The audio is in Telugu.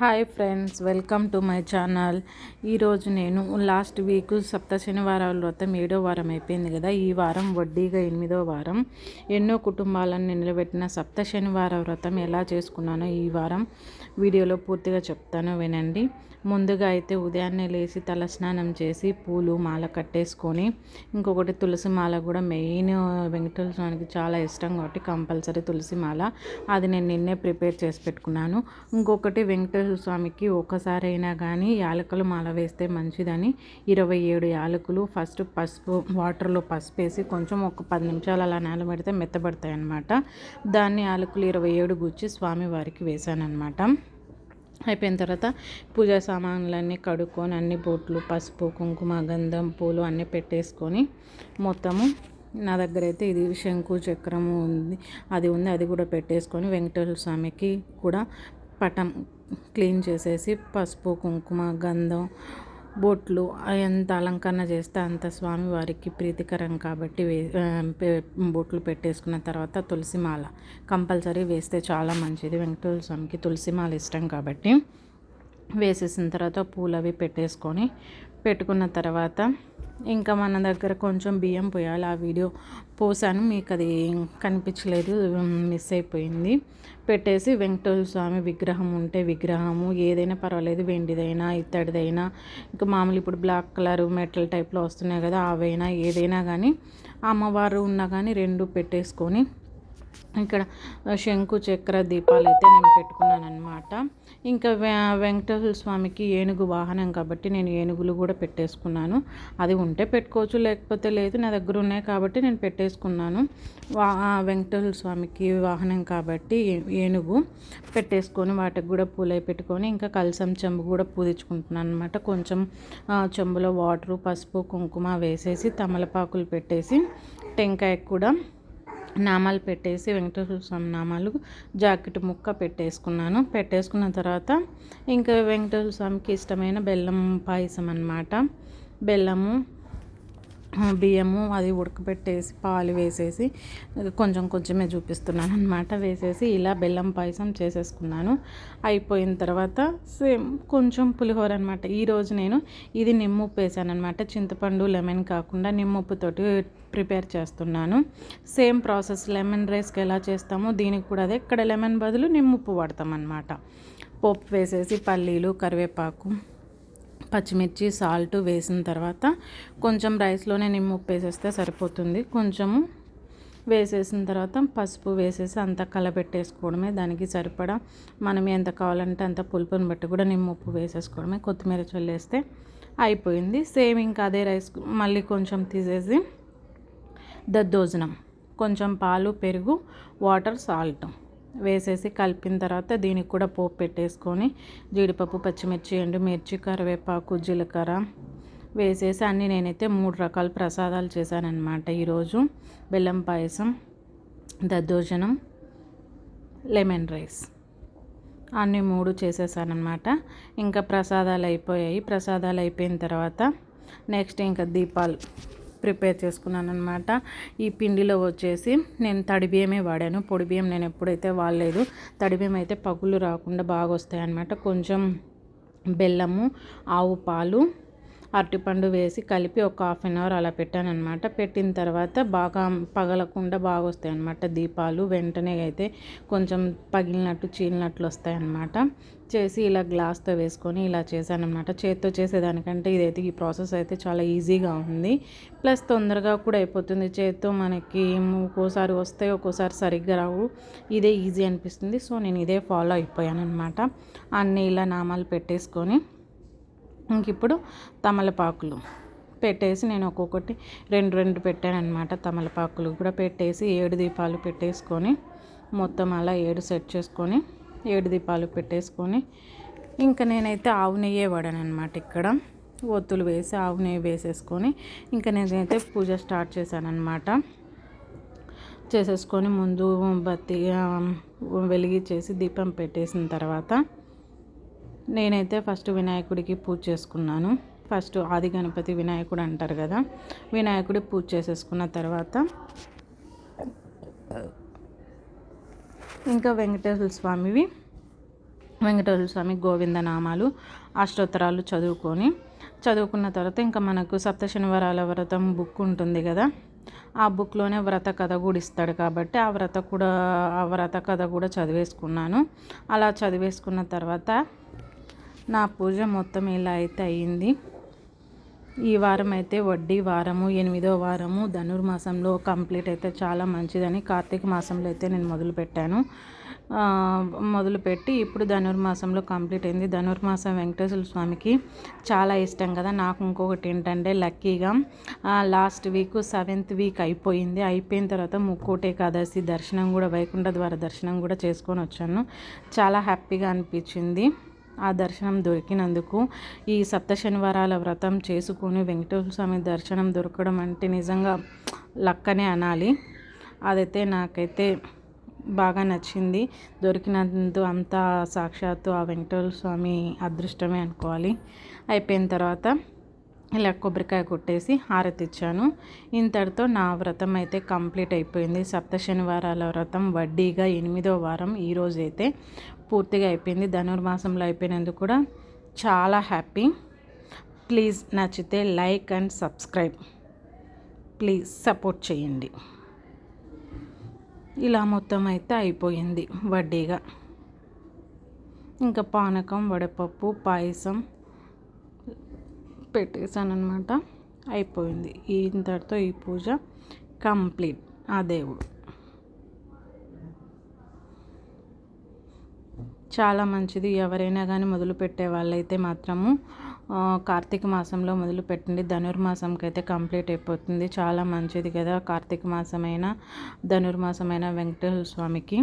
Hi friends welcome to my channel. ఈరోజు నేను లాస్ట్ వీక్ సప్త శనివారాల వ్రతం ఏడో వారం అయిపోయింది కదా. ఈ వారం వడ్డీగా ఎనిమిదో వారం. ఎన్నో కుటుంబాలను నిలబెట్టిన సప్త శనివార వ్రతం ఎలా చేసుకున్నానో ఈ వారం వీడియోలో పూర్తిగా చెప్తాను వినండి. ముందుగా అయితే ఉదయాన్నే లేచి తల స్నానం చేసి పూలు మాల కట్టేసుకొని ఇంకొకటి తులసి మాల కూడా మెయిన్ వెంకటేశ్వర స్వామికి చాలా ఇష్టం కాబట్టి కంపల్సరీ తులసి మాల. అది నేను నిన్నే ప్రిపేర్ చేసి పెట్టుకున్నాను. ఇంకొకటి వెంకటేశ్వర స్వామికి ఒక్కసారైనా కానీ యాలకులు మాల వేస్తే మంచిదని. ఇరవై ఏడు యాలకులు ఫస్ట్ పసుపు వాటర్లో పసుపు వేసి కొంచెం ఒక పది నిమిషాలు అలా నానబెడితే మెత్తబడతాయి అన్నమాట దాన్ని యాలకులు ఇరవై ఏడు గుచ్చి స్వామి వారికి అనమాట అయిపోయిన తర్వాత పూజా సామాన్లన్నీ కడుక్కొని అన్ని బొట్లు పసుపు కుంకుమ గంధం పూలు అన్నీ పెట్టేసుకొని మొత్తము నా దగ్గర అయితే ఇది శంకు చక్రము ఉంది. అది ఉంది అది కూడా పెట్టేసుకొని వెంకటేశ్వర స్వామికి కూడా పటం క్లీన్ చేసేసి పసుపు కుంకుమ గంధం బొట్లు ఎంత అలంకరణ చేస్తే అంత స్వామివారికి ప్రీతికరం కాబట్టి వే బొట్లు పెట్టేసుకున్న తర్వాత తులసిమాల కంపల్సరీ వేస్తే చాలా మంచిది. వెంకటేశ్వర స్వామికి తులసిమాల ఇష్టం కాబట్టి వేసేసిన తర్వాత పూలు అవి పెట్టేసుకొని పెట్టుకున్న తర్వాత ఇంకా మన దగ్గర కొంచెం బియ్యం పోయాలి. ఆ వీడియో పోసాను. మీకు అది కనిపించలేదు. మిస్ అయిపోయింది. పెట్టేసి వెంకటేశ్వర స్వామి విగ్రహం ఉంటే విగ్రహము. ఏదైనా పర్వాలేదు. వెండిదైనా ఇత్తడిదైనా ఇంకా మామూలు ఇప్పుడు బ్లాక్ కలర్ మెటల్ టైప్లో వస్తున్నాయి కదా అవైనా ఏదైనా కానీ అమ్మవారు ఉన్నా కానీ రెండు పెట్టేసుకొని ఇక్కడ శంకు చక్ర దీపాలు అయితే నేను పెట్టుకున్నాను అనమాట ఇంకా వెంకటేశ్వర స్వామికి ఏనుగు వాహనం కాబట్టి నేను ఏనుగులు కూడా పెట్టేసుకున్నాను. అది ఉంటే పెట్టుకోవచ్చు లేకపోతే లేదు నా దగ్గర ఉన్నాయి కాబట్టి నేను పెట్టేసుకున్నాను. వా వెంకటేశ్వర స్వామికి వాహనం కాబట్టి ఏనుగు పెట్టేసుకొని వాటికి కూడా పూలై పెట్టుకొని ఇంకా కలసం చెంబు కూడా పూదించుకుంటున్నాను అనమాట కొంచెం చెంబులో వాటరు పసుపు కుంకుమ వేసేసి తమలపాకులు పెట్టేసి టెంకాయ కూడా నామాలు పెట్టేసి వెంకటేశ్వర స్వామి నామాలు జాకెట్ ముక్క పెట్టేసుకున్నాను. పెట్టేసుకున్న తర్వాత ఇంకా వెంకటేశ్వర స్వామికి ఇష్టమైన బెల్లం పాయసం అనమాట బెల్లము బియ్యము అది ఉడకబెట్టేసి పాలు వేసేసి కొంచెం కొంచెమే చూపిస్తున్నాను అనమాట వేసేసి ఇలా బెల్లం పాయసం చేసేసుకున్నాను. అయిపోయిన తర్వాత సేమ్ కొంచెం పులిహోర అనమాట ఈరోజు నేను ఇది నిమ్ముప్పు వేసాను అనమాట చింతపండు లెమన్ కాకుండా నిమ్మప్పుతోటి ప్రిపేర్ చేస్తున్నాను. సేమ్ ప్రాసెస్ లెమన్ రైస్కి ఎలా చేస్తామో దీనికి కూడా అదే. ఇక్కడ లెమన్ బదులు నిమ్ముప్పు వాడతాం అనమాట పప్పు వేసేసి పల్లీలు కరివేపాకు పచ్చిమిర్చి సాల్ట్ వేసిన తర్వాత కొంచెం రైస్లోనే నిమ్మ ఉప్పు వేసేస్తే సరిపోతుంది. కొంచెము వేసేసిన తర్వాత పసుపు వేసేసి అంతా కలబెట్టేసుకోవడమే. దానికి సరిపడా మనం ఎంత కావాలంటే అంత పులుపుని బట్టి కూడా నిమ్మ ఉప్పు వేసేసుకోవడమే. కొత్తిమీర చల్లేస్తే అయిపోయింది. సేమ్ ఇంకా అదే రైస్ మళ్ళీ కొంచెం తీసేసి దద్దోజనం కొంచెం పాలు పెరుగు వాటర్ సాల్ట్. వేసేసి కలిపిన తర్వాత దీనికి కూడా పోపు పెట్టేసుకొని జీడిపప్పు పచ్చిమిర్చి ఎండుమిర్చి కరివేపాకు జీలకర్ర వేసేసి అన్నీ నేనైతే మూడు రకాల ప్రసాదాలు చేశానన్నమాట ఈరోజు. బెల్లం పాయసం దద్దోజనం లెమన్ రైస్. అన్నీ మూడు చేసేసానమాట ఇంకా ప్రసాదాలు అయిపోయాయి. ప్రసాదాలు అయిపోయిన తర్వాత నెక్స్ట్ ఇంకా దీపాలు. ప్రిపేర్ చేసుకున్నాను అనమాట ఈ పిండిలో వచ్చేసి నేను తడి బియ్యమే వాడాను. పొడి బియ్యం నేను ఎప్పుడైతే వాడలేదు తడి బియ్యం అయితే పగులు రాకుండా బాగా వస్తాయి అనమాట కొంచెం బెల్లము ఆవు పాలు అరటిపండు వేసి కలిపి ఒక హాఫ్ అన్ అవర్ అలా పెట్టాను అనమాట పెట్టిన తర్వాత బాగా పగలకుండా బాగా వస్తాయి అనమాట దీపాలు. వెంటనే అయితే కొంచెం పగిలినట్టు చీలినట్లు వస్తాయి అనమాట చేసి ఇలా గ్లాస్తో వేసుకొని ఇలా చేశాను అనమాట చేత్తో చేసేదానికంటే ఇదైతే ఈ ప్రాసెస్ అయితే చాలా ఈజీగా ఉంది. ప్లస్ తొందరగా కూడా అయిపోతుంది. చేత్తో మనకి ఒక్కోసారి వస్తాయి ఒక్కోసారి సరిగ్గా రావు. ఇదే ఈజీ అనిపిస్తుంది. సో నేను ఇదే ఫాలో అయిపోయాను అనమాట అన్నీ ఇలా నామాలు పెట్టేసుకొని ఇంక ఇప్పుడు తమలపాకులు పెట్టేసి నేను ఒక్కొక్కటి రెండు రెండు పెట్టాను అనమాట తమలపాకులు కూడా పెట్టేసి ఏడు దీపాలు పెట్టేసుకొని మొత్తం అలా ఏడు సెట్ చేసుకొని ఏడు దీపాలు పెట్టేసుకొని ఇంకా నేనైతే ఆవు నెయ్యే వాడానమాట ఇక్కడ. ఒత్తులు వేసి ఆవు నెయ్యి వేసేసుకొని ఇంకా నేనైతే పూజ స్టార్ట్ చేశాను అనమాట చేసేసుకొని ముందు బత్తి వెలిగించేసి దీపం పెట్టేసిన తర్వాత నేనైతే ఫస్ట్ వినాయకుడికి పూజ చేసుకున్నాను. ఫస్ట్ ఆది గణపతి వినాయకుడు అంటారు కదా వినాయకుడి పూజ చేసేసుకున్న తర్వాత ఇంకా వెంకటేశ్వర స్వామివి వెంకటేశ్వర స్వామి గోవింద నామాలు అష్టోత్తరాలు చదువుకొని చదువుకున్న తర్వాత ఇంకా మనకు సప్త శనివారాల వ్రతం బుక్ ఉంటుంది కదా ఆ బుక్లోనే వ్రత కథ కూడా ఇస్తాడు కాబట్టి ఆ వ్రత కూడా ఆ వ్రత కథ కూడా చదివేసుకున్నాను. అలా చదివేసుకున్న తర్వాత నా పూజ మొత్తం ఇలా అయితే అయ్యింది. ఈ వారం అయితే వడ్డీ వారము ఎనిమిదో వారము ధనుర్మాసంలో కంప్లీట్ అయితే చాలా మంచిదని కార్తీక మాసంలో అయితే నేను మొదలుపెట్టాను మొదలుపెట్టి ఇప్పుడు ధనుర్మాసంలో కంప్లీట్ అయింది. ధనుర్మాసం వెంకటేశ్వర స్వామికి చాలా ఇష్టం కదా. నాకు ఇంకొకటి ఏంటంటే లక్కీగా లాస్ట్ వీక్ సెవెంత్ వీక్ అయిపోయింది. అయిపోయిన తర్వాత ముక్కోటి ఏకాదశి దర్శనం కూడా వైకుంఠ ద్వార దర్శనం కూడా చేసుకొని వచ్చాను. చాలా హ్యాపీగా అనిపించింది. ఆ దర్శనం దొరికినందుకు ఈ సప్త శనివారాల వ్రతం చేసుకుని వెంకటేశ్వర స్వామి దర్శనం దొరకడం అంటే నిజంగా లక్కనే అనాలి. అదైతే నాకైతే బాగా నచ్చింది. దొరికినందు అంతా సాక్షాత్తు ఆ వెంకటేశ్వర స్వామి అదృష్టమే అనుకోవాలి. అయిపోయిన తర్వాత ఇలా కొబ్బరికాయ కొట్టేసి హారతి ఇచ్చాను ఇంతటితో నా వ్రతం అయితే కంప్లీట్ అయిపోయింది. సప్త శనివారాల వ్రతం వడ్డీగా ఎనిమిదో వారం ఈరోజు అయితే పూర్తిగా అయిపోయింది. ధనుర్మాసంలో అయిపోయినందుకు కూడా చాలా హ్యాపీ. ప్లీజ్ నచ్చితే like and subscribe. Please support చేయండి. ఇలా మొత్తం అయితే అయిపోయింది వడ్డీగా. ఇంకా పానకం వడపప్పు పాయసం పెట్టేశాను అనమాట అయిపోయింది ఇంతటితో ఈ పూజ కంప్లీట్. ఆ దేవుడు. చాలా మంచిది. ఎవరైనా కానీ మొదలు పెట్టే వాళ్ళైతే మాత్రము కార్తీక మాసంలో మొదలు పెట్టండి. ధనుర్మాసంకి అయితే కంప్లీట్ అయిపోతుంది. చాలా మంచిది కదా కార్తీక మాసమైన ధనుర్మాసమైన వెంకటేశ్వర స్వామికి.